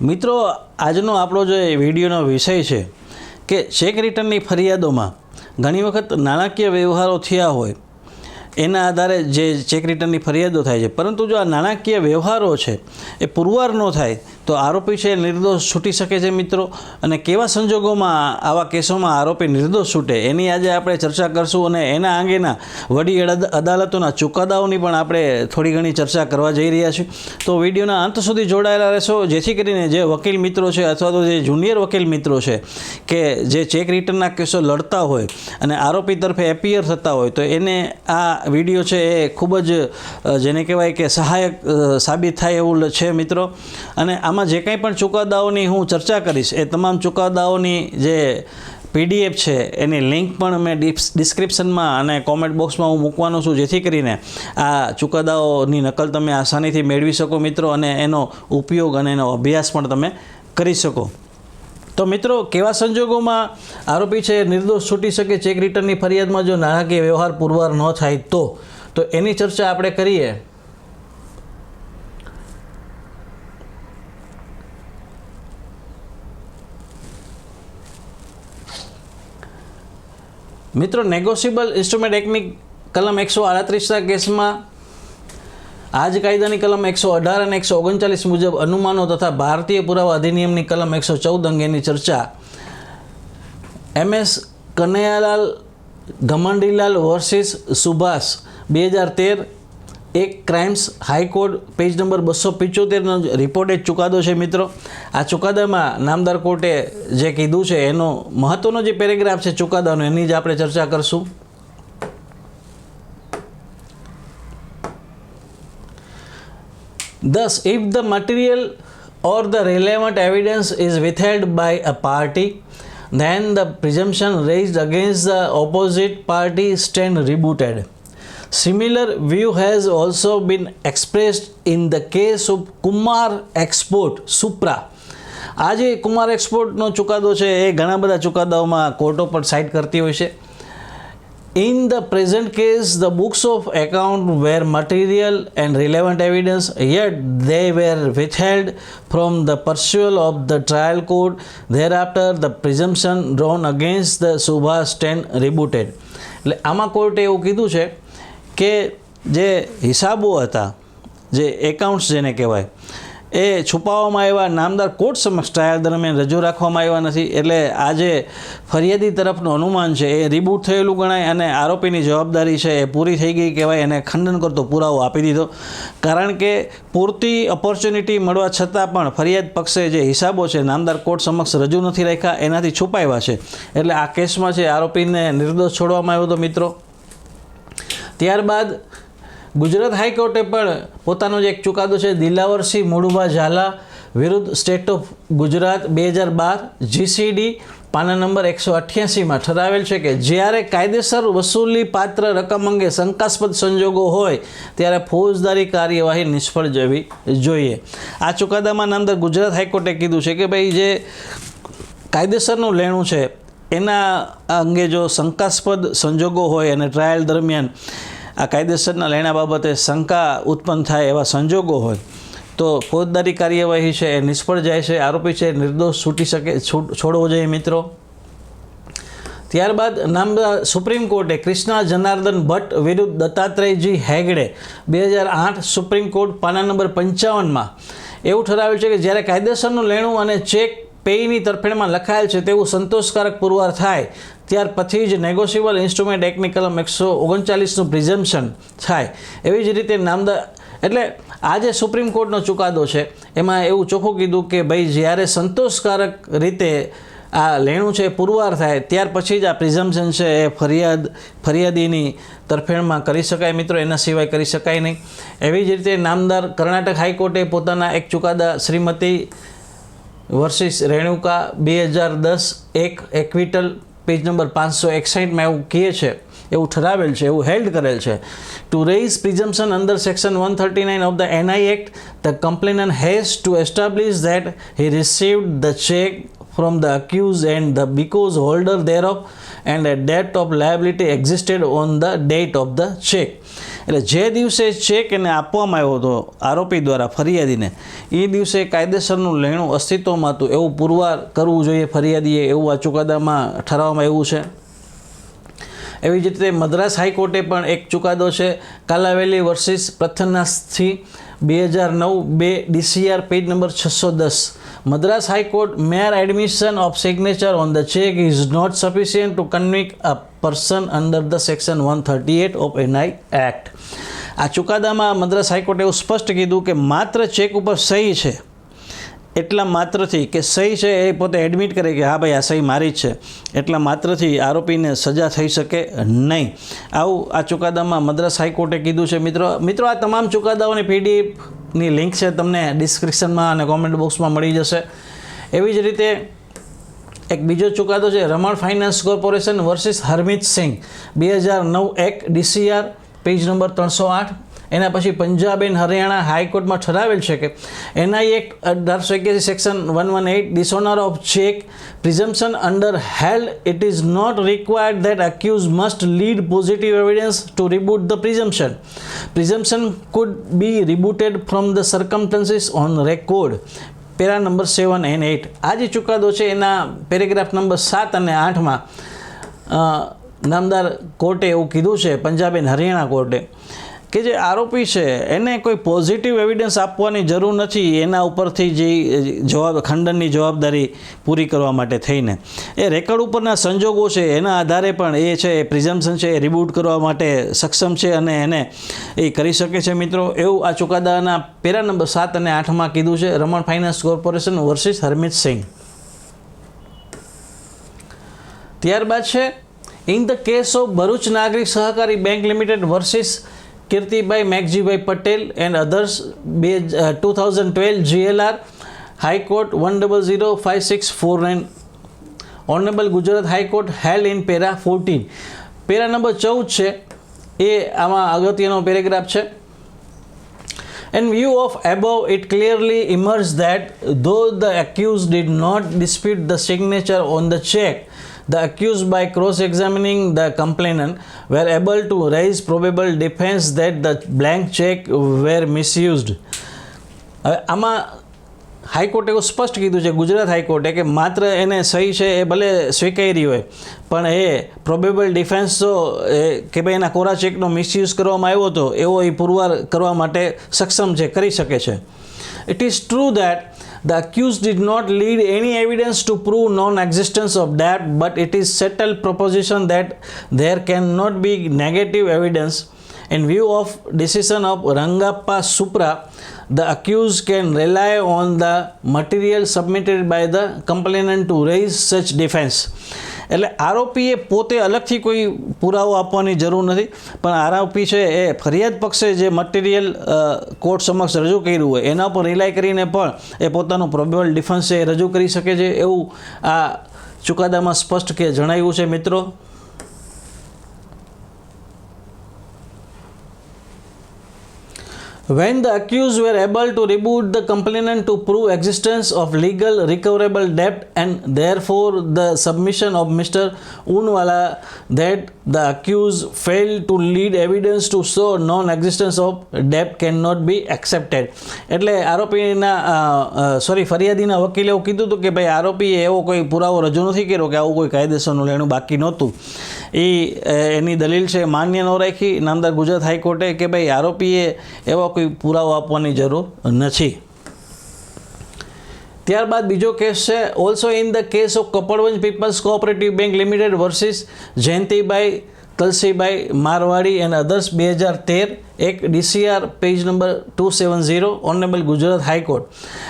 મિત્રો, આજનો આપણો જે વિડીયોનો વિષય છે કે ચેક રિટર્નની ફરિયાદોમાં ઘણી વખત નાણાકીય વ્યવહારો થયા હોય, એના આધારે જે ચેક રિટર્નની ફરિયાદો થાય છે. પરંતુ જો આ નાણાકીય વ્યવહારો છે, એ પુરવાર ન થાય તો આરોપી છે, નિર્દોષ છૂટી શકે છે મિત્રો. અને કેવા સંજોગોમાં આવા કેસોમાં આરોપી નિર્દોષ છૂટે, એની આજે આપણે ચર્ચા કરશું અને એના અંગેના વડી અદ- અદાલતોના ચુકાદાઓની પણ આપણે થોડી ઘણી ચર્ચા કરવા જઈ રહ્યા છીએ. તો વિડીયોના અંત સુધી જોડાયેલા રહેશો. જેથી કરીને જે વકીલ મિત્રો છે અથવા તો જે જુનિયર વકીલ મિત્રો છે, કે જે ચેક રિટર્નના કેસો લડતા હોય અને આરોપી તરફે એપિયર થતા હોય, તો એને આ વીડિયો છે એ ખૂબ જ જેને કહેવાય કે સહાયક સાબિત થાય એવું છે મિત્રો. અને આમાં જે કંઈ પણ ચુકાદાઓની હું ચર્ચા કરીશ, એ તમામ ચુકાદાઓની જે પીડીએફ છે, એની લિંક પણ મેં ડિસ- ડિસ્ક્રિપ્શનમાં અને કોમેન્ટ બોક્સમાં હું મૂકવાનો છું, જેથી કરીને આ ચુકાદાઓની નકલ તમે આસાનીથી મેળવી શકો મિત્રો અને એનો ઉપયોગ અને એનો અભ્યાસ પણ તમે કરી શકો. તો મિત્રો, કેવા સંજોગોમાં આરોપી છે, નિર્દોષ છૂટી શકે ચેક રિટર્નની ફરિયાદમાં જો નાણાકીય વ્યવહાર પુરવાર ન થાય તો? તો એની ચર્ચા આપણે કરીએ. મિત્રો નેગોશિયેબલ ઇન્સ્ટ્રુમેન્ટ એક્ટની કલમ એકસો આડત્રીસના કેસમાં આ જ કાયદાની કલમ એકસો અઢાર અને એકસો ઓગણચાલીસ મુજબ અનુમાનો તથા ભારતીય પુરાવા અધિનિયમની કલમ એકસો ચૌદ અંગેની ચર્ચા. એમએસ કનૈયાલાલ ઘમંડીલાલ વર્સિસ સુભાષ, બે હજાર તેર એક ક્રાઇમ્સ હાઈકોર્ટ પેજ નંબર બસો પિચોતેરનો રિપોર્ટેડ ચુકાદો છે મિત્રો આ ચુકાદામાં નામદાર કોર્ટે જે કીધું છે એનો મહત્વનો જે પેરેગ્રાફ છે ચુકાદાનો એની જ આપણે ચર્ચા કરશું Thus, if the material or the relevant evidence is withheld by a party, then the presumption raised against the opposite party stand rebutted. Similar view has also been expressed in the case of Kumar Export Supra. આ જે કુમાર એક્સપોર્ટનો ચુકાદો છે એ ઘણા બધા ચુકાદાઓમાં કોર્ટો પર site કરતી હોય છે In the present case, the books of account were material and relevant evidence, yet they were withheld from the pursuit of the trial court. Thereafter, the presumption drawn against the Subhas stand rebutted. એટલે આમાં કોર્ટે એવું કીધું છે કે જે હિસાબો હતા, જે એકાઉન્ટ્સ જેને કહેવાય, એ છુપાવવામાં આવ્યા, નામદાર કોર્ટ સમક્ષ ટ્રાયલ દરમિયાન રજૂ રાખવામાં આવ્યા નથી. એટલે આજે ફરિયાદી તરફનું અનુમાન છે, એ રિબૂટ થયેલું ગણાય અને આરોપીની જવાબદારી છે એ પૂરી થઈ ગઈ કહેવાય, એને ખંડન કરતો પુરાવો આપી દીધો. કારણ કે પૂરતી ઓપોર્ચ્યુનિટી મળવા છતાં પણ ફરિયાદ પક્ષે જે હિસાબો છે, નામદાર કોર્ટ સમક્ષ રજૂ નથી રાખ્યા, એનાથી છુપાવ્યા છે. એટલે આ કેસમાં છે આરોપીને નિર્દોષ છોડવામાં આવ્યો હતો મિત્રો ત્યારબાદ ગુજરાત હાઈકોર્ટે પણ પોતાનો જે એક ચુકાદો છે દિલાવરસિંહ મુળુભા ઝાલા વિરુદ્ધ સ્ટેટ ઓફ ગુજરાત બે હજાર બાર જીસીડી પાના નંબર એકસો અઠ્યાસીમાં ઠરાવેલ છે કે જ્યારે કાયદેસર વસૂલી પાત્ર રકમ અંગે શંકાસ્પદ સંજોગો હોય, ત્યારે ફોજદારી કાર્યવાહી નિષ્ફળ જવી જોઈએ. આ ચુકાદામાં નામદાર ગુજરાત હાઈકોર્ટે કીધું છે કે ભાઈ, જે કાયદેસરનું લેણું છે એના અંગે જો શંકાસ્પદ સંજોગો હોય અને ટ્રાયલ દરમિયાન આ કાયદેસરના લેણા બાબતે શંકા ઉત્પન્ન થાય એવા સંજોગો હોય, તો ફોજદારી કાર્યવાહી છે એ નિષ્ફળ જાય છે, આરોપી છે નિર્દોષ છૂટી શકે છોડવો જોઈએ મિત્રો. ત્યારબાદ નામદા સુપ્રીમ કોર્ટે કૃષ્ણા જનાર્દન ભટ્ટ વિરુદ્ધ દત્તાત્રેયજી હેગડે બે હજાર આઠ સુપ્રીમ કોર્ટ પાના નંબર પંચાવનમાં એવું ઠરાવ્યું છે કે જ્યારે કાયદેસરનું લેણું અને ચેક પેયની તરફેણમાં લખાયેલ છે, તેવું સંતોષકારક પુરવાર થાય. ત્યાર પછી જ નેગોશિયેબલ ઇન્સ્ટ્રુમેન્ટ એક્ટની કલમ એકસો ઓગણચાલીસનું પ્રિઝમ્પશન થાય. એવી જ રીતે નામદા એટલે આજે સુપ્રીમ કોર્ટનો ચુકાદો છે. એમાં એવું ચોખ્ખું કીધું કે ભાઈ, જ્યારે સંતોષકારક રીતે આ લેણું છે, પુરવાર થાય, ત્યાર પછી જ આ પ્રિઝમ્પશન છે, એ ફરિયાદ, ફરિયાદીની તરફેણમાં કરી શકાય મિત્રો, એના સિવાય કરી શકાય નહીં. એવી જ રીતે નામદાર કર્ણાટક હાઈકોર્ટે પોતાના એક ચુકાદા શ્રીમતી વર્સિસ રેણુકા બે હજાર દસ એક એક્વિટલ પેજ નંબર પાંચસો એકસાઠમાં એવું કહે છે, એવું ઠરાવેલ છે, એવું હેલ્ડ કરેલ છે. To raise presumption under section one thirty nine of the NI act the complainant has to establish that he received the cheque from the accused and the because holder thereof, and a debt of liability existed on the date of the check. એટલે જે દિવસે check એને આપવામાં આવ્યો હતો, આરોપી દ્વારા ફરિયાદીને, એ દિવસે કાયદેસરનું લેણું અસ્તિત્વમાં હતું. એવું પુરવાર કરવું જોઈએ ફરિયાદીએ, એવું આ ચુકાદામાં ઠરાવવામાં આવ્યું છે. એવી જ રીતે મદ્રાસ હાઈકોર્ટે પણ એક ચુકાદો છે, કાલાવેલી વર્સિસ પ્રથનાસથી, બે હજાર નવ બે ડીસીઆર પેજ નંબર છસો દસ. Madras high court mere admission of signature on the cheque is not sufficient to convict a person under the section one thirty eight of NI act. આ ચુકાદામાં મદ્રાસ હાઈકોર્ટે એવું સ્પષ્ટ કીધું કે માત્ર ચેક ઉપર સહી છે. એટલા માત્રથી કે સહી છે એ પોતે એડમિટ કરે કે હા ભાઈ, આ સહી મારી જ છે. એટલા માત્રથી આરોપીને સજા થઈ શકે નહીં. આવું આ ચુકાદામાં મદ્રાસ હાઈકોર્ટે કીધું છે. મિત્રો મિત્રો, આ તમામ ચુકાદાઓની પીડીએફની લિંક છે તમને ડિસ્ક્રિપ્શનમાં અને કોમેન્ટ બોક્સમાં મળી જશે. એવી જ રીતે એક બીજો ચુકાદો છે, Raman finance corporation versus Harmit Singh. બે હજાર નવ એક ડીસીઆર પેજ નંબર ત્રણસો આઠ. એના પછી પંજાબ એન્ડ હરિયાણા હાઈકોર્ટમાં ઠરાવેલ છે કે એનઆઈ એક્ટ અઢારસો એક્યાસી section one one eight dishonour of cheque presumption under held it is not required that accused must lead positive evidence to rebut the presumption. Presumption could be rebutted from the circumstances on record. Para number seven and eight. આ જે ચુકાદો છે એના paragraph number સાત અને આઠમાં નામદાર કોર્ટે એવું કીધું છે પંજાબ એન્ડ હરિયાણા કોર્ટે. કે જે આરોપી છે, એને કોઈ પોઝિટિવ એવિડન્સ આપવાની જરૂર નથી, એના ઉપરથી જે જવાબ, ખંડનની જવાબદારી પૂરી કરવા માટે થઈને. એ રેકર્ડ ઉપરના સંજોગો છે, એના આધારે પણ એ છે, એ પ્રિઝમ્પશન છે, એ રિબૂટ કરવા માટે સક્ષમ છે અને એને એ કરી શકે છે મિત્રો. એવું આ ચુકાદાના પેરા નંબર સાત અને આઠમાં કીધું છે, Raman finance corporation versus Harmit Singh ત્યારબાદ છે in the case of Bharuch Nagarik Sahakari bank limited versus Kirtibhai Meghjibhai Patel and others બે two thousand twelve GLR high court one double zero five six four nine honourable Gujarat high court held in para fourteen para number ચૌદ છે. એ આમાં અગત્યનો paragraph છે. In view of above, it clearly emerges that though the accused did not dispute the signature on the check, the accused, by cross examining the complainant, were able to raise probable defense that the blank check were misused. હવે આમાં હાઈકોર્ટે એવું સ્પષ્ટ કીધું છે ગુજરાત હાઈકોર્ટે કે માત્ર એને સહી છે એ ભલે સ્વીકારી હોય પણ એ પ્રોબેબલ ડિફેન્સ તો એ કે ભાઈ એના કોરા ચેકનો મિસયુઝ કરવામાં આવ્યો હતો એવો એ પુરવાર કરવા માટે સક્ષમ છે કરી શકે છે it is true that The accused did not lead any evidence to prove non-existence of debt, but it is settled proposition that there cannot be negative evidence. In view of decision of Rangappa Supra, the accused can rely on the material submitted by the complainant to raise such defense. એટલે આરોપીએ પોતે અલગથી કોઈ પુરાવો આપવાની જરૂર નથી, પણ આરોપી છે એ ફરિયાદ પક્ષે જે મટીરિયલ કોર્ટ સમક્ષ રજૂ કર્યું હોય, એના પર રિલાય કરીને પણ એ પોતાનું પ્રોબેબલ ડિફેન્સ એ રજૂ કરી શકે છે એવું આ ચુકાદામાં સ્પષ્ટ કે જણાવ્યું છે મિત્રો? When the accused were able to reboot the complainant to prove existence of legal recoverable debt and therefore the submission of Mr. Unwala that the accused failed to lead evidence to show non-existence of debt cannot be accepted. એટલે આરોપીના sorry ફરિયાદીના વકીલે એવું કીધું હતું કે ભાઈ આરોપીએ એવો કોઈ પુરાવો રજૂ નથી કર્યો કે આવું કોઈ કાયદેસરનું લેણું બાકી નહોતું. એ એની દલીલ છે માન્ય ન રાખી. નામદાર ગુજરાત હાઈકોર્ટે કે ભાઈ આરોપીએ એવો કોઈ પુરાવો આપવાની જરૂર નથી. ત્યારબાદ બીજો કેસ છે also in the case of Kapadvanj people's cooperative bank limited versus Jayantibhai Talsibhai Marwadi and others બે હજાર તેર એક DCR page number two seven zero honourable Gujarat high court.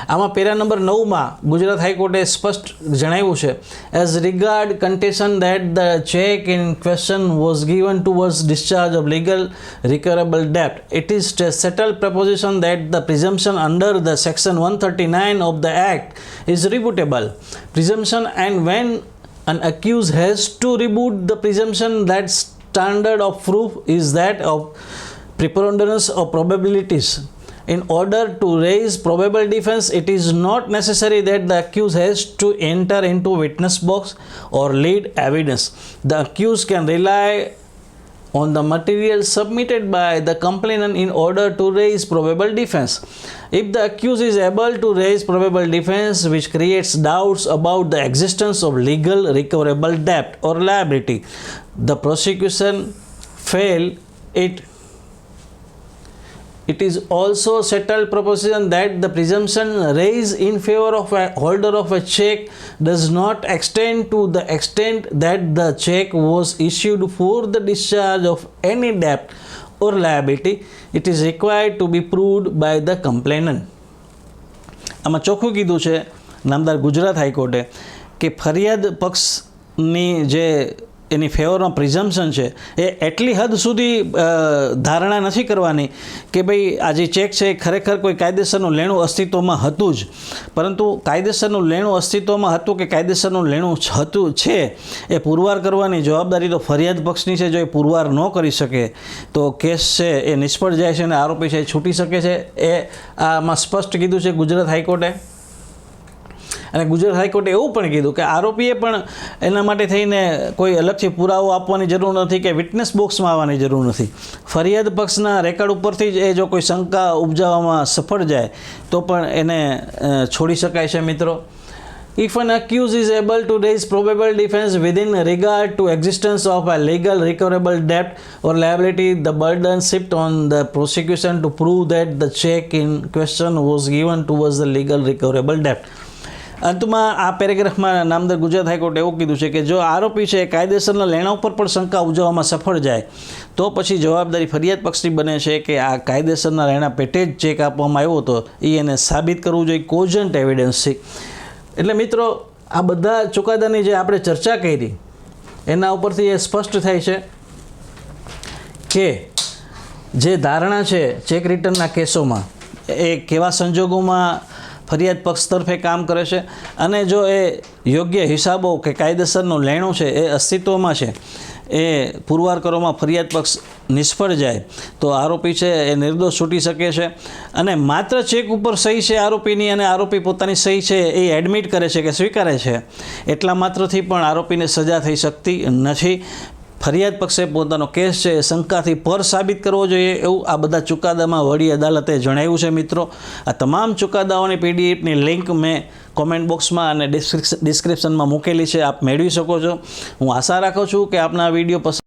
આમાં પેરા નંબર નવમાં ગુજરાત હાઈકોર્ટે સ્પષ્ટ જણાવ્યું છે as regard contention that the cheque in question was given towards discharge of legal recoverable ડેપ્ટ it is settle proposition that the presumption under the section one thirty nine of the act is rebuttable presumption and when an accused has to reboot the presumption that standard of proof is that of preponderance of probabilities. In order to raise probable defense it is not necessary that the accused has to enter into witness box or lead evidence. The accused can rely on the material submitted by the complainant in order to raise probable defense. If the accused is able to raise probable defense which creates doubts about the existence of legal recoverable debt or liability, the prosecution fail it it is also settled proposition that the presumption raised in favor of a holder of a check does not extend to the extent that the check was issued for the discharge of any debt or liability. It is required to be proved by the complainant. આમાં ચોખ્ખું કીધું છે નામદાર ગુજરાત હાઈકોર્ટે કે ફરિયાદ પક્ષની જે એની ફેવરમાં પ્રિઝમ્પશન છે, એ એટલી હદ સુધી ધારણા નથી કરવાની કે ભાઈ આ જે ચેક છે એ ખરેખર કોઈ કાયદેસરનું લેણું અસ્તિત્વમાં હતું જ. પરંતુ કાયદેસરનું લેણું અસ્તિત્વમાં હતું કે કાયદેસરનું લેણું હતું, છે, એ પુરવાર કરવાની જવાબદારી તો ફરિયાદ પક્ષની છે, જો એ પુરવાર ન કરી શકે, તો કેસ છે એ નિષ્ફળ જાય છે અને આરોપી છે એ છૂટી શકે છે. એ આમાં સ્પષ્ટ કીધું છે ગુજરાત હાઈકોર્ટે. અને ગુજરાત હાઈકોર્ટે એવું પણ કીધું કે આરોપીએ પણ એના માટે થઈને કોઈ અલગથી પુરાવો આપવાની જરૂર નથી કે વિટનેસ બોક્સમાં આવવાની જરૂર નથી ફરિયાદ પક્ષના રેકોર્ડ ઉપરથી જ એ જો કોઈ શંકા ઉપજાવવામાં સફળ જાય તો પણ એને અ, છોડી શકાય છે મિત્રો If an accused is able to raise probable defense within regard to existence of a legal recoverable debt or liability, the burden shift on the prosecution to prove that the check in question was given towards the legal recoverable debt. અંતમાં આ પેરેગ્રાફમાં નામદાર ગુજરાત હાઈકોર્ટે એવું કીધું છે કે જો આરોપી છે કાયદેસરના લેણા ઉપર પણ શંકા ઉજવવામાં સફળ જાય, તો પછી જવાબદારી ફરિયાદ પક્ષની બને છે કે આ કાયદેસરના લેણા પેટે જ ચેક આપવામાં આવ્યો હતો. એ એને સાબિત કરવું જોઈએ, કોજન્ટ એવિડન્સથી એટલે મિત્રો, આ બધા ચુકાદાની જે આપણે ચર્ચા કરી, એના ઉપરથી એ સ્પષ્ટ થાય છે કે જે ધારણા છે ચેક રિટર્નના કેસોમાં, એ કેવા સંજોગોમાં ફરિયાદ પક્ષ તરફે કામ કરે છે અને જો એ યોગ્ય હિસાબો કે કાયદેસરનું લેણું છે, એ અસ્તિત્વમાં છે, એ પુરવાર કરવામાં ફરિયાદ પક્ષ નિષ્ફળ જાય, તો આરોપી છે, એ નિર્દોષ છૂટી શકે છે અને માત્ર ચેક ઉપર સહી છે આરોપીની અને આરોપી પોતાની સહી છે એ એડમિટ કરે છે કે સ્વીકારે છે, એટલા માત્રથી પણ આરોપીને સજા થઈ શકતી નથી. ફરિયાદ પક્ષે પોતાનો કેસ છે એ શંકાથી પર સાબિત કરવો જોઈએ એવું આ બધા ચુકાદામાં વડી અદાલતે જણાવ્યું છે મિત્રો. આ તમામ ચુકાદાઓની પીડીએફની લિંક મેં કોમેન્ટ બોક્સમાં અને ડિસ્ક્રિપ્શનમાં મૂકેલી છે. આપ મેળવી શકો છો. હું આશા રાખું છું કે આપના વીડિયો પસંદ